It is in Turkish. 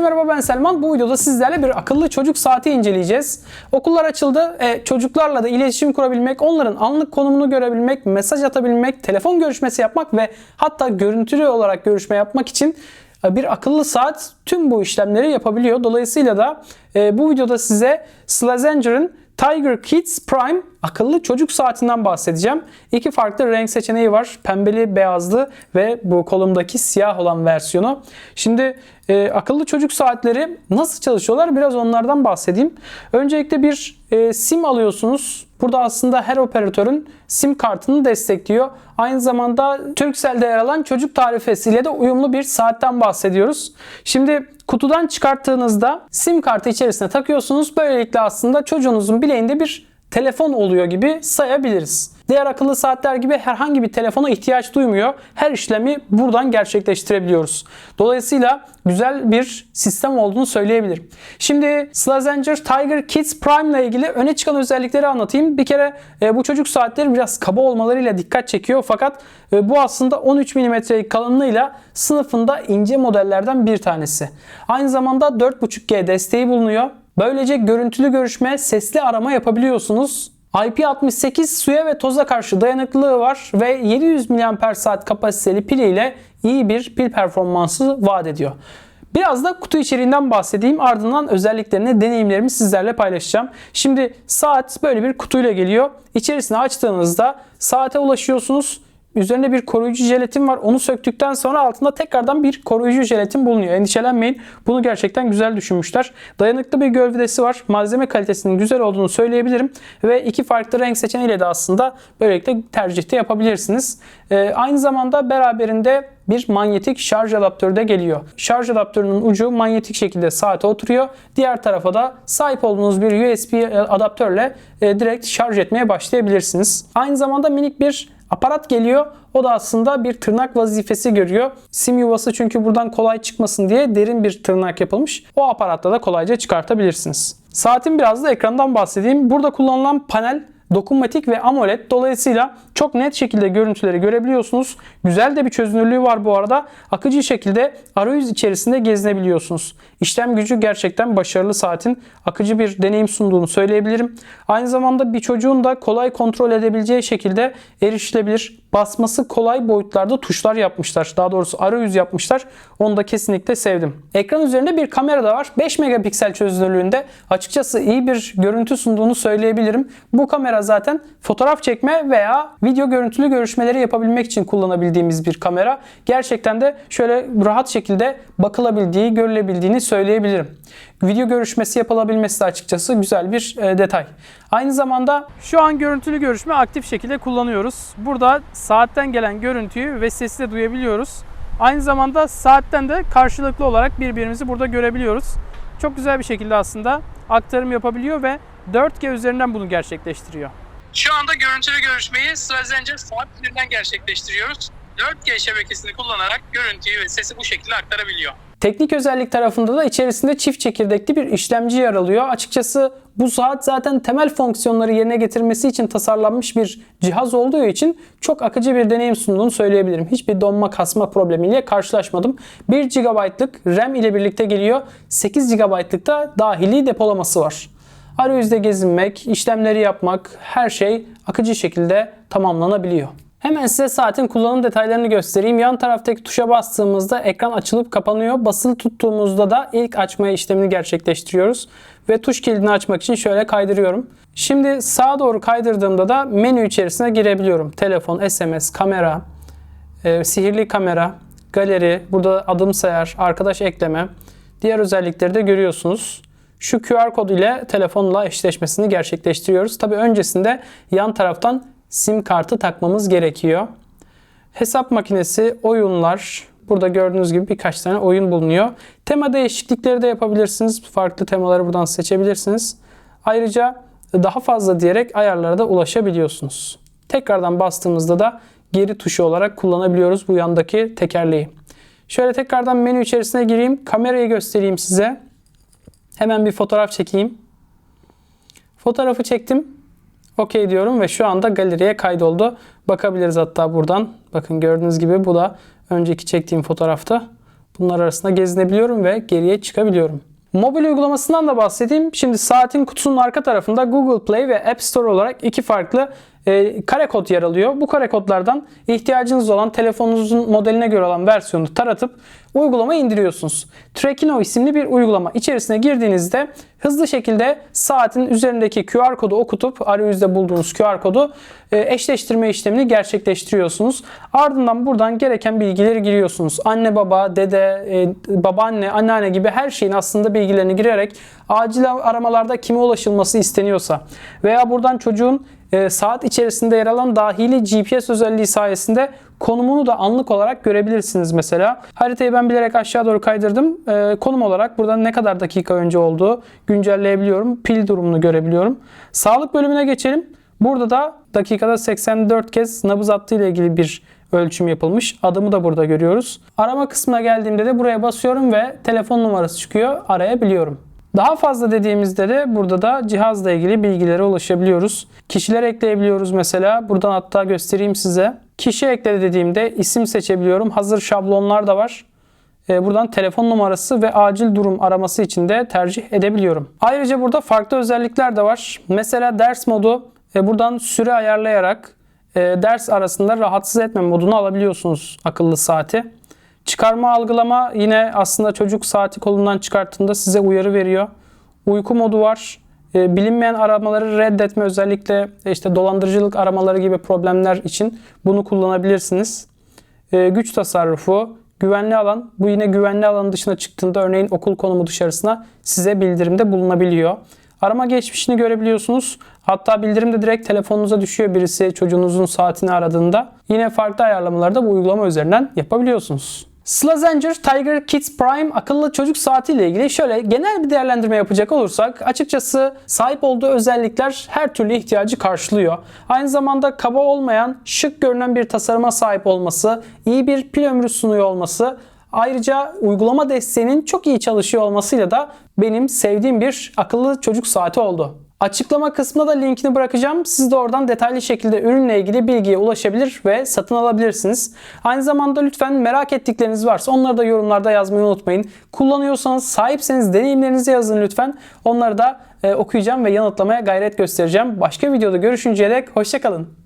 merhaba ben Selman. Bu videoda sizlerle bir akıllı çocuk saati inceleyeceğiz. Okullar açıldı. E, çocuklarla da iletişim kurabilmek, onların anlık konumunu görebilmek, mesaj atabilmek, telefon görüşmesi yapmak ve hatta görüntülü olarak görüşme yapmak için e, bir akıllı saat tüm bu işlemleri yapabiliyor. Dolayısıyla da e, bu videoda size Slazenger'ın Tiger Kids Prime akıllı çocuk saatinden bahsedeceğim. İki farklı renk seçeneği var. Pembeli, beyazlı ve bu kolumdaki siyah olan versiyonu. Şimdi e, akıllı çocuk saatleri nasıl çalışıyorlar biraz onlardan bahsedeyim. Öncelikle bir e, sim alıyorsunuz. Burada aslında her operatörün sim kartını destekliyor. Aynı zamanda Turkcell'de yer alan çocuk tarifesiyle de uyumlu bir saatten bahsediyoruz. Şimdi kutudan çıkarttığınızda sim kartı içerisine takıyorsunuz. Böylelikle aslında çocuğunuzun bileğinde bir telefon oluyor gibi sayabiliriz. Diğer akıllı saatler gibi herhangi bir telefona ihtiyaç duymuyor. Her işlemi buradan gerçekleştirebiliyoruz. Dolayısıyla güzel bir sistem olduğunu söyleyebilirim. Şimdi Slazenger Tiger Kids Prime ile ilgili öne çıkan özellikleri anlatayım. Bir kere e, bu çocuk saatleri biraz kaba olmalarıyla dikkat çekiyor. Fakat e, bu aslında 13 mm'lik kalınlığıyla sınıfında ince modellerden bir tanesi. Aynı zamanda 4.5G desteği bulunuyor. Böylece görüntülü görüşme, sesli arama yapabiliyorsunuz. IP68 suya ve toza karşı dayanıklılığı var ve 700 mAh kapasiteli pil ile iyi bir pil performansı vaat ediyor. Biraz da kutu içeriğinden bahsedeyim. Ardından özelliklerini, deneyimlerimi sizlerle paylaşacağım. Şimdi saat böyle bir kutuyla geliyor. İçerisini açtığınızda saate ulaşıyorsunuz. Üzerinde bir koruyucu jelatin var. Onu söktükten sonra altında tekrardan bir koruyucu jelatin bulunuyor. Endişelenmeyin. Bunu gerçekten güzel düşünmüşler. Dayanıklı bir gövdesi var. Malzeme kalitesinin güzel olduğunu söyleyebilirim. Ve iki farklı renk seçeneğiyle de aslında böylelikle tercihte yapabilirsiniz. Ee, aynı zamanda beraberinde bir manyetik şarj adaptörü de geliyor. Şarj adaptörünün ucu manyetik şekilde saate oturuyor. Diğer tarafa da sahip olduğunuz bir USB adaptörle e, direkt şarj etmeye başlayabilirsiniz. Aynı zamanda minik bir aparat geliyor. O da aslında bir tırnak vazifesi görüyor. Sim yuvası çünkü buradan kolay çıkmasın diye derin bir tırnak yapılmış. O aparatta da kolayca çıkartabilirsiniz. Saatin biraz da ekrandan bahsedeyim. Burada kullanılan panel dokunmatik ve AMOLED. Dolayısıyla çok net şekilde görüntüleri görebiliyorsunuz. Güzel de bir çözünürlüğü var bu arada. Akıcı şekilde arayüz içerisinde gezinebiliyorsunuz. İşlem gücü gerçekten başarılı saatin akıcı bir deneyim sunduğunu söyleyebilirim. Aynı zamanda bir çocuğun da kolay kontrol edebileceği şekilde erişilebilir, basması kolay boyutlarda tuşlar yapmışlar. Daha doğrusu arayüz yapmışlar. Onu da kesinlikle sevdim. Ekran üzerinde bir kamera da var. 5 megapiksel çözünürlüğünde açıkçası iyi bir görüntü sunduğunu söyleyebilirim. Bu kamera zaten fotoğraf çekme veya video görüntülü görüşmeleri yapabilmek için kullanabildiğimiz bir kamera. Gerçekten de şöyle rahat şekilde bakılabildiği, görülebildiğini söyleyebilirim. Video görüşmesi yapılabilmesi de açıkçası güzel bir e, detay. Aynı zamanda şu an görüntülü görüşme aktif şekilde kullanıyoruz. Burada saatten gelen görüntüyü ve sesi de duyabiliyoruz. Aynı zamanda saatten de karşılıklı olarak birbirimizi burada görebiliyoruz. Çok güzel bir şekilde aslında aktarım yapabiliyor ve 4G üzerinden bunu gerçekleştiriyor. Şu anda görüntülü görüşmeyi Strazenger saat üzerinden gerçekleştiriyoruz. 4G şebekesini kullanarak görüntüyü ve sesi bu şekilde aktarabiliyor. Teknik özellik tarafında da içerisinde çift çekirdekli bir işlemci yer alıyor. Açıkçası bu saat zaten temel fonksiyonları yerine getirmesi için tasarlanmış bir cihaz olduğu için çok akıcı bir deneyim sunduğunu söyleyebilirim. Hiçbir donma kasma problemiyle karşılaşmadım. 1 GB'lık RAM ile birlikte geliyor. 8 GB'lık da dahili depolaması var. Arayüzde gezinmek, işlemleri yapmak her şey akıcı şekilde tamamlanabiliyor. Hemen size saatin kullanım detaylarını göstereyim. Yan taraftaki tuşa bastığımızda ekran açılıp kapanıyor. Basılı tuttuğumuzda da ilk açma işlemini gerçekleştiriyoruz. Ve tuş kilidini açmak için şöyle kaydırıyorum. Şimdi sağa doğru kaydırdığımda da menü içerisine girebiliyorum. Telefon, SMS, kamera, e, sihirli kamera, galeri, burada adım sayar, arkadaş ekleme, diğer özellikleri de görüyorsunuz. Şu QR kod ile telefonla eşleşmesini gerçekleştiriyoruz. Tabi öncesinde yan taraftan sim kartı takmamız gerekiyor. Hesap makinesi, oyunlar, burada gördüğünüz gibi birkaç tane oyun bulunuyor. Tema değişiklikleri de yapabilirsiniz. Farklı temaları buradan seçebilirsiniz. Ayrıca daha fazla diyerek ayarlara da ulaşabiliyorsunuz. Tekrardan bastığımızda da geri tuşu olarak kullanabiliyoruz bu yandaki tekerleği. Şöyle tekrardan menü içerisine gireyim. Kamerayı göstereyim size. Hemen bir fotoğraf çekeyim. Fotoğrafı çektim. OK diyorum ve şu anda galeriye kaydoldu. Bakabiliriz hatta buradan. Bakın gördüğünüz gibi bu da önceki çektiğim fotoğrafta. Bunlar arasında gezinebiliyorum ve geriye çıkabiliyorum. Mobil uygulamasından da bahsedeyim. Şimdi saatin kutusunun arka tarafında Google Play ve App Store olarak iki farklı e, kare kod yer alıyor. Bu kare kodlardan ihtiyacınız olan telefonunuzun modeline göre olan versiyonu taratıp uygulamayı indiriyorsunuz. Trekino isimli bir uygulama. İçerisine girdiğinizde hızlı şekilde saatin üzerindeki QR kodu okutup arayüzde bulduğunuz QR kodu e, eşleştirme işlemini gerçekleştiriyorsunuz. Ardından buradan gereken bilgileri giriyorsunuz. Anne baba, dede, e, babaanne, anneanne gibi her şeyin aslında bilgilerini girerek acil aramalarda kime ulaşılması isteniyorsa veya buradan çocuğun e, saat içerisinde yer alan dahili GPS özelliği sayesinde konumunu da anlık olarak görebilirsiniz mesela. Haritayı ben bilerek aşağı doğru kaydırdım. E, konum olarak buradan ne kadar dakika önce olduğu güncelleyebiliyorum. Pil durumunu görebiliyorum. Sağlık bölümüne geçelim. Burada da dakikada 84 kez nabız attığı ile ilgili bir ölçüm yapılmış. Adımı da burada görüyoruz. Arama kısmına geldiğimde de buraya basıyorum ve telefon numarası çıkıyor. Arayabiliyorum. Daha fazla dediğimizde de burada da cihazla ilgili bilgilere ulaşabiliyoruz. Kişiler ekleyebiliyoruz mesela. Buradan hatta göstereyim size. Kişi ekle dediğimde isim seçebiliyorum. Hazır şablonlar da var. Ee, Buradan telefon numarası ve acil durum araması için de tercih edebiliyorum. Ayrıca burada farklı özellikler de var. Mesela ders modu e, buradan süre ayarlayarak e, ders arasında rahatsız etme modunu alabiliyorsunuz akıllı saati. Çıkarma algılama yine aslında çocuk saati kolundan çıkarttığında size uyarı veriyor. Uyku modu var. E, bilinmeyen aramaları reddetme özellikle işte dolandırıcılık aramaları gibi problemler için bunu kullanabilirsiniz. E, güç tasarrufu, güvenli alan. Bu yine güvenli alanın dışına çıktığında örneğin okul konumu dışarısına size bildirimde bulunabiliyor. Arama geçmişini görebiliyorsunuz. Hatta bildirim de direkt telefonunuza düşüyor birisi çocuğunuzun saatini aradığında. Yine farklı ayarlamaları da bu uygulama üzerinden yapabiliyorsunuz. Slazenger Tiger Kids Prime akıllı çocuk saati ile ilgili şöyle genel bir değerlendirme yapacak olursak açıkçası sahip olduğu özellikler her türlü ihtiyacı karşılıyor. Aynı zamanda kaba olmayan, şık görünen bir tasarıma sahip olması, iyi bir pil ömrü sunuyor olması Ayrıca uygulama desteğinin çok iyi çalışıyor olmasıyla da benim sevdiğim bir akıllı çocuk saati oldu. Açıklama kısmına da linkini bırakacağım. Siz de oradan detaylı şekilde ürünle ilgili bilgiye ulaşabilir ve satın alabilirsiniz. Aynı zamanda lütfen merak ettikleriniz varsa onları da yorumlarda yazmayı unutmayın. Kullanıyorsanız, sahipseniz deneyimlerinizi yazın lütfen. Onları da e, okuyacağım ve yanıtlamaya gayret göstereceğim. Başka videoda görüşünceye dek hoşçakalın.